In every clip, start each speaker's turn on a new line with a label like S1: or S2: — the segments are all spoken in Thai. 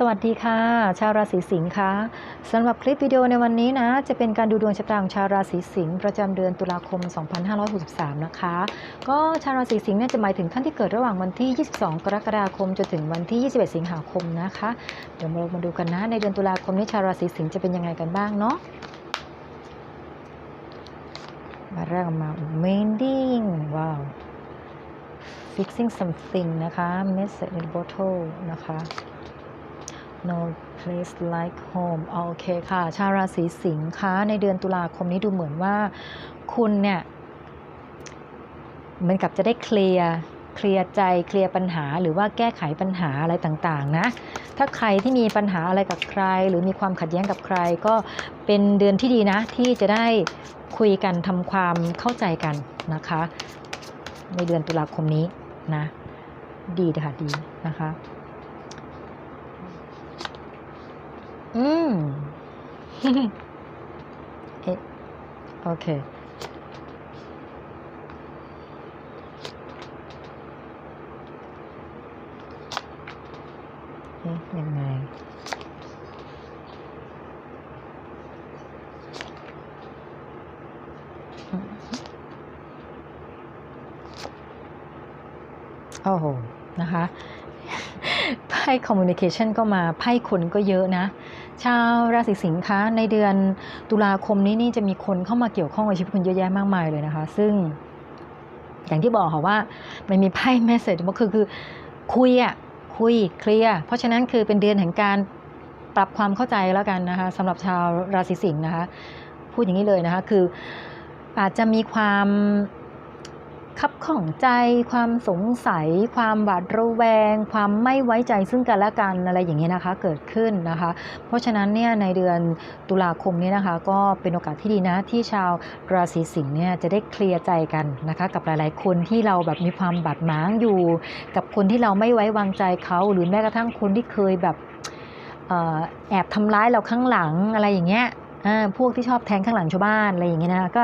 S1: สวัสดีค่ะ ชาวราศีสิงค์คะสำหรับคลิปวิดีโอในวันนี้นะ จะเป็นการดูดวงชะตาของชาวราศีสิงค์ประจำเดือนตุลาคม 2563 นะคะ ก็ชาวราศีสิงค์เนี่ยจะหมายถึงท่านที่เกิดระหว่างวันที่ 22 กรกฎาคมจนถึงวันที่ 21 สิงหาคมนะคะ เดี๋ยวเรามาดูกันนะ ในเดือนตุลาคมนี้ชาวราศีสิงค์จะเป็นยังไงกันบ้างเนาะมาแรกมา mending ว้าว fixing something นะคะ message in bottle นะคะ no place like home โอเคค่ะ ชาวราศีสิงค์คะในเดือนตุลาคมนี้ดูเหมือนว่าคุณเนี่ยเหมือนกับจะได้เคลียร์เคลียร์ใจเคลียร์ปัญหาหรือว่าแก้ไขปัญหาอะไรต่างๆนะ ถ้าใครที่มีปัญหาอะไรกับใคร หรือมีความขัดแย้งกับใคร ก็เป็นเดือนที่ดีนะ ที่จะได้คุยกันทำความเข้าใจกันนะคะ ในเดือนตุลาคมนี้นะ ดีค่ะดีนะคะ อืมเอ๊ะโอเค เอ๊ะยังไงอืมโอ้โห นะคะ ไพ่คอมมูนิเคชันก็มา ไพ่คนก็เยอะนะ ชาวราศีสิงค์คะในเดือนตุลาคมนี้นี่จะมีคนเข้ามาเกี่ยวข้องกับชีวิตคุณเยอะแยะมากมายเลยนะคะ ซึ่ง อย่างที่บอกค่ะว่ามันมีไพ่แมสเซจก็คือคือคุยอะคุยเคลียร์เพราะฉะนั้นคือเป็นเดือนแห่งการปรับความเข้าใจแล้วกันนะคะสำหรับชาวราศีสิงห์นะคะ พูดอย่างนี้เลยนะคะ คืออาจจะมีความ คับข้องใจ ความสงสัย ความหวาดระแวง ความไม่ไว้ใจซึ่งกันและกันอะไรอย่างเงี้ยนะคะเกิดขึ้นนะคะ เพราะฉะนั้นเนี่ยในเดือนตุลาคมนี้นะคะ ก็เป็นโอกาสที่ดีนะที่ชาวราศีสิงห์เนี่ยจะได้เคลียร์ใจกันนะคะ กับหลาย ๆ คนที่เราแบบมีความบาดหมางอยู่ กับคนที่เราไม่ไว้วางใจเขาหรือแม้กระทั่งคนที่เคยแบบออแอบทำร้ายเราข้างหลังอะไรอย่างเงี้ยพวกที่ชอบแทงข้างหลังชาวบ้านอะไรอย่างเงี้ยนะก็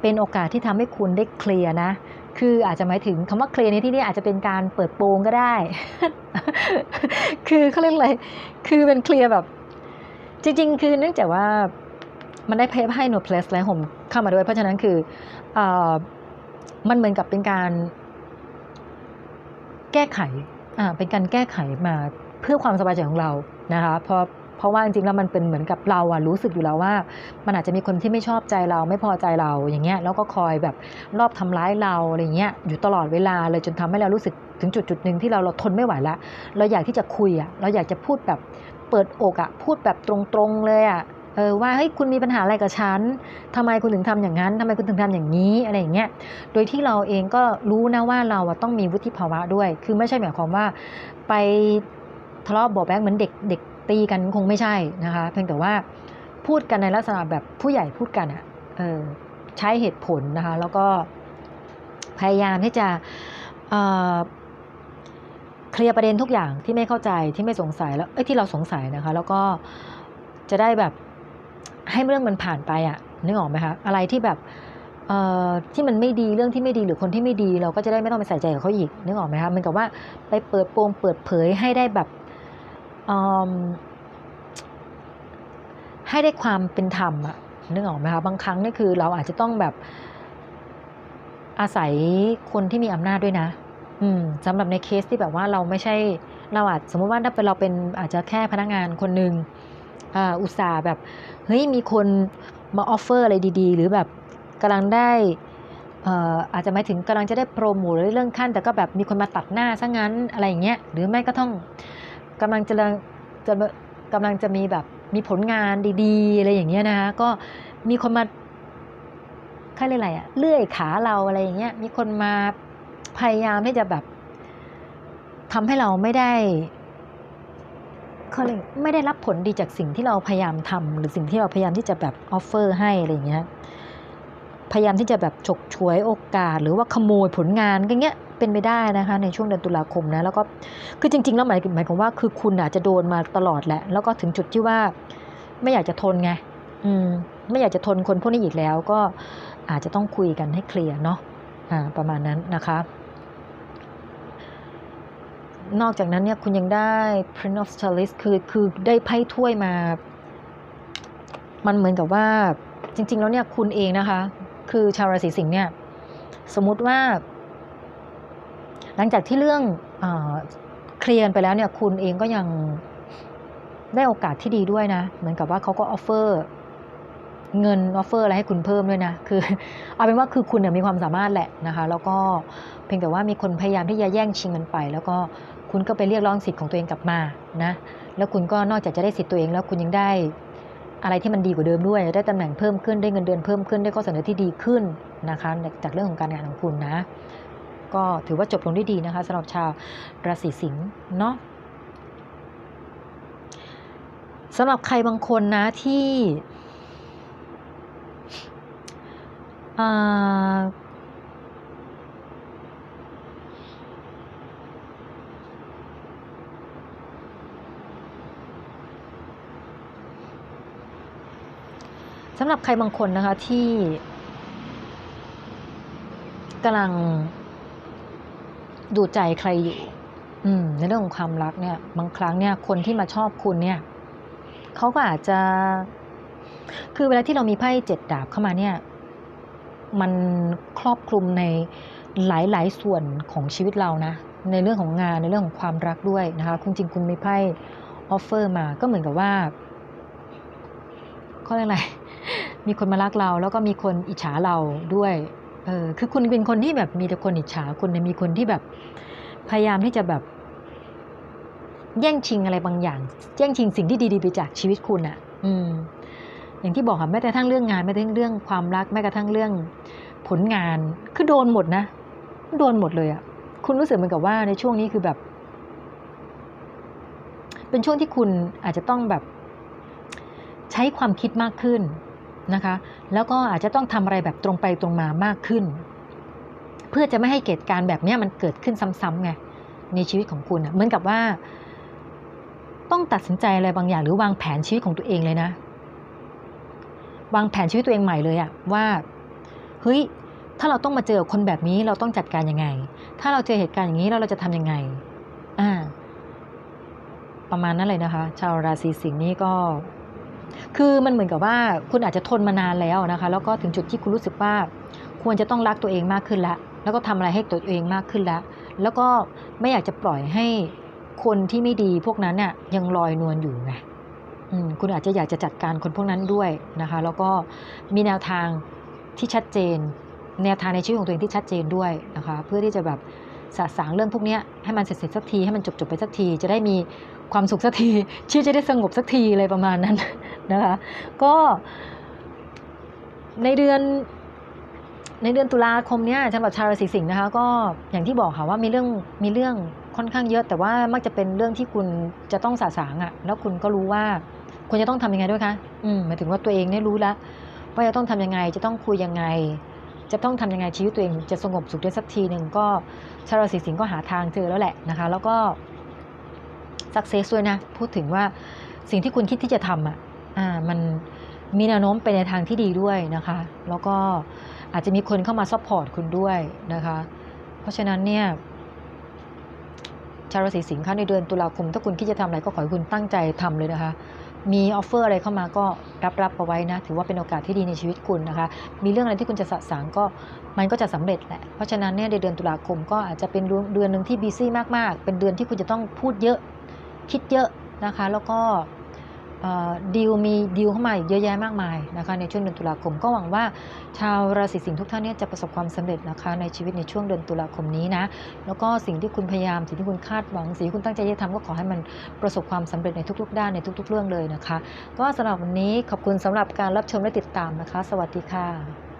S1: เป็นโอกาสที่ทำให้คุณได้เคลียร์นะ คืออาจจะหมายถึงคำว่าเคลียร์ในที่นี้อาจจะเป็นการเปิดโปงก็ได้ คือเขาเรียกอะไร คือเป็นเคลียร์แบบ จริง ๆ คือเนื่องจากว่ามันได้เพย์ให้โนเพลสและผมเข้ามาด้วย เพราะฉะนั้นคือออมันเหมือนกับเป็นการ แก้ไขอ่าเป็นการแก้ไขมาเพื่อความสบายใจของเรานะคะเพราะ เพราะว่าจริงๆแล้วมันเป็นเหมือนกับเราอะรู้สึกอยู่แล้วว่า มันอาจจะมีคนที่ไม่ชอบใจเราไม่พอใจเราอย่างเงี้ยแล้วก็คอยแบบรอบทำร้ายเราอะไรเงี้ยอยู่ตลอดเวลาเลยจนทำให้เรารู้สึกถึงจุดจุดหนึ่งที่เราเราทนไม่ไหวล้วเราอยากที่จะคุยอะเราอยากจะพูดแบบเปิดอกอะพูดแบบตรงๆเลยอะเออว่าเฮ้ยคุณมีปัญหาอะไรกับฉันทำไมคุณถึงทำอย่างนั้นทำไมคุณถึงทำอย่างนี้อะไรอย่างเงี้ย โดยที่เราเองก็รู้นะว่าเราต้องมีวุฒิภาวะด้วย คือไม่ใช่หมายความว่าไปทะเลาะเบาแว้งเหมือนเด็กเด็ก ตีกันคงไม่ใช่นะคะ เพียงแต่ว่าพูดกันในลักษณะแบบผู้ใหญ่พูดกันอะเออใช้เหตุผลนะคะ แล้วก็พยายามที่จะเออเคลียร์ประเด็นทุกอย่างที่ไม่เข้าใจที่ไม่สงสัยแล้วเอ้ยที่เราสงสัยนะคะ แล้วก็จะได้แบบให้เรื่องมันผ่านไปอะนึกออกไหมคะอะไรที่แบบเอ่อที่มันไม่ดีเรื่องที่ไม่ดีหรือคนที่ไม่ดี เราก็จะได้ไม่ต้องไปใส่ใจกับเขาอีกนึกออกไหมคะเหมันกับว่าไปเปิดโปงเปิดเผยให้ได้แบบ ให้ได้ความเป็นธรรมอะนึกออกไหมคะบางครั้งนี่คือเราอาจจะต้องแบบอาศัยคนที่มีอำนาจด้วยนะ อืมสำหรับในเคสที่แบบว่าเราไม่ใช่เราอาจสมมติว่าถ้าเป็นเราเป็นอาจจะแค่พนักงานคนหนึ่งอุตส่าห์แบบเฮ้ยมีคนมาออฟเฟอร์อะไรดี ๆ หรือแบบกำลังได้อ่ออาจจะหมายถึงกำลังจะได้โปรโมทเรื่องขั้น แต่ก็แบบมีคนมาตัดหน้าซะงั้นอะไรอย่างเงี้ยหรือไม่ก็ต้อง กำลังจะจะกำลังจะมีแบบมีผลงานดีๆ อะไรอย่างเงี้ยนะคะก็มีคนมาค่าเรียกอะไรอะเลื่อยขาเราอะไรอย่างเงี้ยมีคนมาพยายามที่จะแบบทำให้เราไม่ได้เขาเรียกไม่ได้รับผลดีจากสิ่งที่เราพยายามทำหรือสิ่งที่เราพยายามที่จะแบบออฟเฟอร์ให้อะไรอย่างเงี้ยพยายามที่จะแบบฉกฉวยโอกาส หรือว่าขโมยผลงานก็เงี้ย เป็นไปได้นะคะในช่วงเดือนตุลาคมนะแล้วก็คือจริง ๆ แล้วหมายหมายความว่าคือคุณอาจจะโดนมาตลอดแหละ แล้วก็ถึงจุดที่ว่าไม่อยากจะทนไงอืมไม่อยากจะทนคนพวกนี้อีกแล้วก็อาจจะต้องคุยกันให้เคลียร์เนาะอ่าประมาณนั้นนะคะนอกจากนั้นเนี่ยคุณยังได้ Prince of Chalice คือคือได้ไพ่ถ้วยมา มันเหมือนกับว่าจริง ๆ แล้วเนี่ยคุณเองนะคะ คือชาวราศีสิงห์เนี่ย สมมติว่า ลังจากที่เรื่องเคลียร์ไปแล้วเนี่ยคุณเองก็ยังได้โอกาสที่ดีด้วยนะ เหมือนกับว่าเขาก็ออฟเฟอร์เงินออฟเฟอร์อะไรให้คุณเพิ่มด้วยนะ คือเอาเป็นว่าคือคุณเนี่ยมีความสามารถแหละนะคะ แล้วก็เพียงแต่ว่ามีคนพยายามที่จะแย่งชิงมันไป แล้วก็คุณก็ไปเรียกร้องสิทธิ์ของตัวเองกลับมานะ แล้วคุณก็นอกจากจะได้สิทธิ์ตัวเอง แล้วคุณยังได้อะไรที่มันดีกว่าเดิมด้วย ได้ตำแหน่งเพิ่มขึ้น ได้เงินเดือนเพิ่มขึ้น ได้ข้อเสนอที่ดีขึ้นนะคะ จากเรื่องของการงานของคุณนะ ก็ถือว่าจบลงได้ดีนะคะสำหรับชาวราศีสิงห์เนาะสำหรับใครบางคนนะที่สำหรับใครบางคนนะคะที่กำลัง ดูใจใครอยู่ อืม ในเรื่องของความรักเนี่ย บางครั้งเนี่ย คนที่มาชอบคุณเนี่ยเขาก็อาจจะ คือเวลาที่เรามีไพ่เจ็ดดาบเข้ามาเนี่ย มันครอบคลุมในหลาย ๆ ส่วนของชีวิตเรานะ ในเรื่องของงานในเรื่องของความรักด้วยนะคะคุณจริงคุณมีไพ่ออฟเฟอร์มาก็เหมือนกับว่าเขาเรียกอะไรมีคนมารักเรา แล้วก็มีคนอิจฉาเราด้วย เออคือคุณเป็นคนที่แบบมีแต่คนอิจฉาคุณเนี่ยมีคนที่แบบพยายามที่จะแบบ แย่งชิงอะไรบางอย่าง แย่งชิงสิ่งที่ดีๆไปจากชีวิตคุณอะ่ะ อืม อย่างที่บอกค่ะแม้แต่ทั้งเรื่องงานแม้แต่ทั้งเรื่องความรักแม้กระทั่งเรื่องผลงาน คือโดนหมดนะโดนหมดเลยอะ่ะ คุณรู้สึกเหมือนกับว่าในช่วงนี้คือแบบ เป็นช่วงที่คุณอาจจะต้องแบบ ใช้ความคิดมากขึ้น นะคะ แล้วก็อาจจะต้องทำอะไรแบบตรงไปตรงมามากขึ้น เพื่อจะไม่ให้เหตุการณ์แบบนี้มันเกิดขึ้นซ้ำๆไงในชีวิตของคุณเหมือนกับว่า ต้องตัดสินใจอะไรบางอย่าง หรือวางแผนชีวิตของตัวเองเลยนะ วางแผนชีวิตตัวเองใหม่เลยอะว่าเฮ้ยถ้าเราต้องมาเจอคนแบบนี้เราต้องจัดการยังไง ถ้าเราเจอเหตุการณ์อย่างนี้แล้วเราจะทำยังไง อ่า ประมาณนั้นเลยนะคะ ชาวราศีสิงห์นี่ก็ คือมันเหมือนกับว่าคุณอาจจะทนมานานแล้วนะคะ แล้วก็ถึงจุดที่คุณรู้สึกว่า ควรจะต้องรักตัวเองมากขึ้นแล้วแล้วก็ทำอะไรให้ตัวเองมากขึ้นแล้วแล้วก็ไม่อยากจะปล่อยให้คนที่ไม่ดีพวกนั้นเนี่ยยังลอยนวลอยู่ไงคุณอาจจะอยากจะจัดการคนพวกนั้นด้วยนะคะ แล้วก็มีแนวทางที่ชัดเจน แนวทางในชีวิตของตัวเองที่ชัดเจนด้วยนะคะ เพื่อที่จะแบบ สะสางเรื่องพวกนี้ให้มันเสร็จๆสักทีให้มันจบๆไปสักที จะได้มีความสุขสักทีชีวิตจะได้สงบสักทีอะไรประมาณนั้นนะคะ ก็ในเดือนในเดือนตุลาคมเนี้ยสำหรับชาวราศีสิงห์นะคะ ก็อย่างที่บอกค่ะว่ามีเรื่องมีเรื่องค่อนข้างเยอะ แต่ว่ามักจะเป็นเรื่องที่คุณจะต้องสะสางอะ่ะ แล้วคุณก็รู้ว่าคุณจะต้องทำยังไงด้วยคะอืมหมายถึงว่าตัวเองเนี่ยรู้แล้วว่าจะต้องทำยังไงจะต้องคุยยังไง จะต้องทำยังไงชีวิตตัวเองจะสงบสุขได้สักทีหนึ่งก็ชาวราศีสิงห์ก็หาทางเจอแล้วแหละนะคะ แล้วก็สักเซสด้วยนะ พูดถึงว่าสิ่งที่คุณคิดที่จะทำอะอ่ามันมีแนวโน้มไปในทางที่ดีด้วยนะคะ แล้วก็อาจจะมีคนเข้ามาซัพพอร์ตคุณด้วยนะคะ เพราะฉะนั้นเนี่ยชาวราศีสิงห์คะในเดือนตุลาคม ถ้าคุณคิดจะทำอะไรก็ขอให้คุณตั้งใจทำเลยนะคะ มีออฟเฟอร์อะไรเข้ามาก็รับรับเอาไว้นะ ถือว่าเป็นโอกาสที่ดีในชีวิตคุณนะคะ มีเรื่องอะไรที่คุณจะสะสางก็มันก็จะสำเร็จแหละ เพราะฉะนั้นเนี่ยในเดือนตุลาคมก็อาจจะเป็นเดือนหนึ่งที่บีซี่มากๆ เป็นเดือนที่คุณจะต้องพูดเยอะ คิดเยอะนะคะ แล้วก็ ดีลมีดีลเข้ามาเยอะแยะมากมายนะคะในช่วงเดือนตุลาคมก็หวังว่าชาวราศีสิงห์ทุกท่านเนี่ยจะประสบความสำเร็จนะคะในชีวิตในช่วงเดือนตุลาคมนี้นะแล้วก็สิ่งที่คุณพยายามสิ่งที่คุณคาดหวังสิ่งที่คุณตั้งใจจะทำก็ขอให้มันประสบความสำเร็จในทุกๆ ด้านในทุก ๆ เรื่องเลยนะคะ ก็สำหรับวันนี้ขอบคุณสำหรับการรับชมและติดตามนะคะ สวัสดีค่ะ